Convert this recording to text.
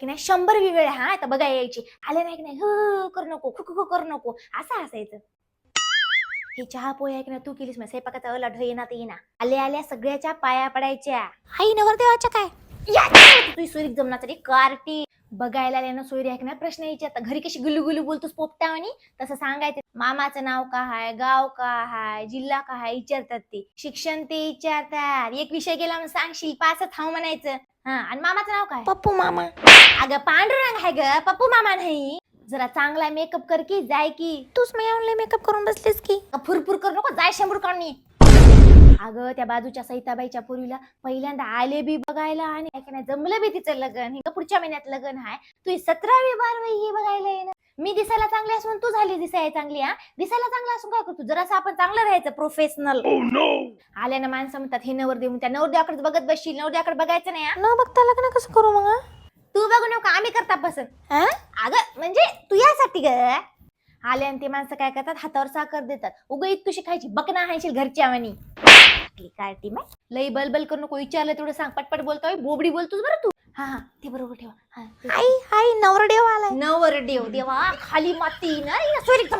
की नाही शंभर वेळ हा आता बघा यायची. आले नाही की नाही ह करू नको खु खु करू नको असं असायचं. हे चहा पोहे आहे की नाही तू केलीस मग स्वयंपाकाचा अला ढ ते येईना आल्या आल्या सगळ्याच्या पाया पडायच्या. आई नवरदेवाच्या काय? या तू सोयरीक जमणार तरी कार्टी. बघायला आल्यानं सोयरी आहे की नाही प्रश्न यायचे. आता घरी कशी गुलू गुलू बोलतोस पोपटावानी तसं सांगायचं. मामाचं नाव का हाय गाव का हाय जिल्हा का हाय विचारतात ते. शिक्षण ते विचारतात. एक विषय गेला म्हणून सांगशील पाच थांब म्हणायचं. हा आणि मामाचं नाव काय? पप्पू मामा. अगं पांडुरंग आहे ग पप्पू मामा नाही. जरा चांगला मेकअप कर की जाय की. तूच मी मेकअप करून बसलीस की. फुरफुर करू नको जाय शंभर काढून. अगं त्या बाजूच्या सईताबाईच्या पोरीला पहिल्यांदा आले बी बघायला आणि नाही जमलं बी तिचं लग्न. हे पुढच्या महिन्यात लग्न आहे तू सतरावी बारवी हे बघायला येणं मी दिसायला चांगली असून तू झाली दिसायला चांगली हा? दिसायला चांगला असून काय करतो? जरासं आपण चांगलं राहायचं प्रोफेशनल आल्यानं माणसं म्हणतात हे नवर देऊन त्या नवरदेवाकडे बघत बसशील नवरदेवाकडे बघायचं नाही? न बघता लग्न कसं करू मग? तू बघू नका आम्ही करता पसंत? अगं म्हणजे तू यासाठी ग आले आणि ते माणसं काय करतात? हातावर साखर देतात. उग तुशी खायची बकना हायशील घरच्या म्हणी काय टीम आहे? लई बलबल करू नको. विचारलं तेवढं सांग. पटपट बोलतोय बोबडी बोलतोस बरं तू. हा हा. ते बरोबर ठेवा. हा ते. आई आई नवरदेव आलाय. नवर देव देवा खाली माती. ना. सोयरीक